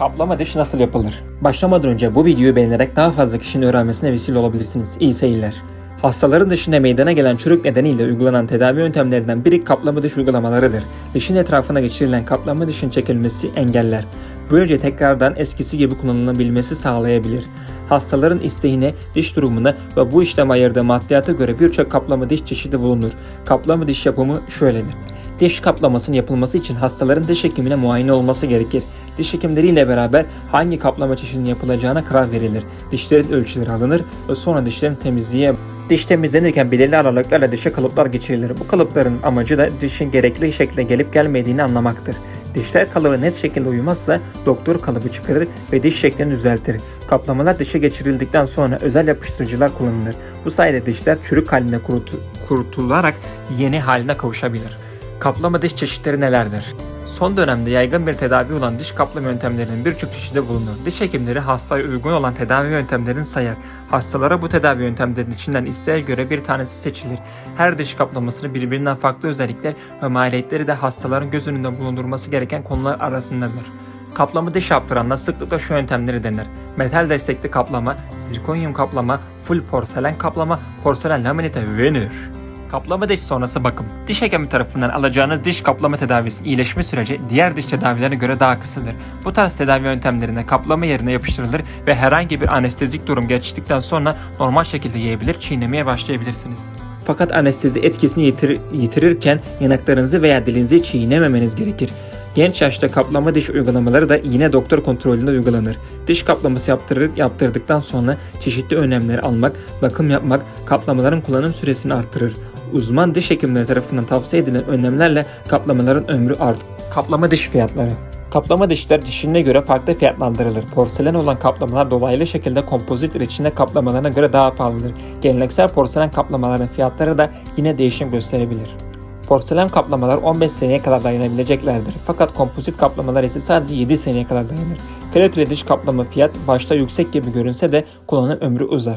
Kaplama diş nasıl yapılır? Başlamadan önce bu videoyu beğenerek daha fazla kişinin öğrenmesine vesile olabilirsiniz. İyi seyirler. Hastaların dışında meydana gelen çürük nedeniyle uygulanan tedavi yöntemlerinden biri kaplama diş uygulamalarıdır. Dişin etrafına geçirilen kaplama dişin çekilmesi engeller. Böylece tekrardan eskisi gibi kullanılabilmesi sağlayabilir. Hastaların isteğine, diş durumuna ve bu işlem ayırdığı maddiyata göre birçok kaplama diş çeşidi bulunur. Kaplama diş yapımı şöyledir. Diş kaplamasının yapılması için hastaların diş hekimine muayene olması gerekir. Diş hekimleriyle beraber hangi kaplama çeşidinin yapılacağına karar verilir. Dişlerin ölçüleri alınır ve sonra dişlerin temizliğe Diş temizlenirken belirli aralıklarla dişe kalıplar geçirilir. Bu kalıpların amacı da dişin gerekli şekle gelip gelmediğini anlamaktır. Dişler kalıbı net şekilde uymazsa doktor kalıbı çıkarır ve diş şeklini düzeltir. Kaplamalar dişe geçirildikten sonra özel yapıştırıcılar kullanılır. Bu sayede dişler çürük halinde kurutu- kurutularak yeni haline kavuşabilir. Kaplama diş çeşitleri nelerdir? Son dönemde yaygın bir tedavi olan diş kaplama yöntemlerinin birçok çeşidi bulunur. Diş hekimleri hastaya uygun olan tedavi yöntemlerini sayar. Hastalara bu tedavi yöntemlerinin içinden isteğe göre bir tanesi seçilir. Her diş kaplamasının birbirinden farklı özellikler ve maliyetleri de hastaların göz önünde bulundurması gereken konular arasındadır. Kaplama diş yaptıranlar sıklıkla şu yöntemleri denir. Metal destekli kaplama, zirkonyum kaplama, full porselen kaplama, porselen laminate veneer. Kaplama diş sonrası bakım. Diş hekimi tarafından alacağınız diş kaplama tedavisinin iyileşme süreci diğer diş tedavilerine göre daha kısadır. Bu tarz tedavi yöntemlerine kaplama yerine yapıştırılır ve herhangi bir anestezik durum geçtikten sonra normal şekilde yiyebilir, çiğnemeye başlayabilirsiniz. Fakat anestezi etkisini yitir- yitirirken yanaklarınızı veya dilinizi çiğnememeniz gerekir. Genç yaşta kaplama diş uygulamaları da yine doktor kontrolünde uygulanır. Diş kaplaması yaptırır, yaptırdıktan sonra çeşitli önlemleri almak, bakım yapmak kaplamaların kullanım süresini artırır. Uzman diş hekimleri tarafından tavsiye edilen önlemlerle kaplamaların ömrü artır. Kaplama diş fiyatları Kaplama dişler dişine göre farklı fiyatlandırılır. Porselen olan kaplamalar dolaylı şekilde kompozit içinde kaplamalarına göre daha pahalıdır. Geleneksel porselen kaplamaların fiyatları da yine değişim gösterebilir. Porselen kaplamalar 15 seneye kadar dayanabileceklerdir. Fakat kompozit kaplamalar ise sadece 7 seneye kadar dayanır. Kaliteli diş kaplama fiyat başta yüksek gibi görünse de kullanım ömrü uzar.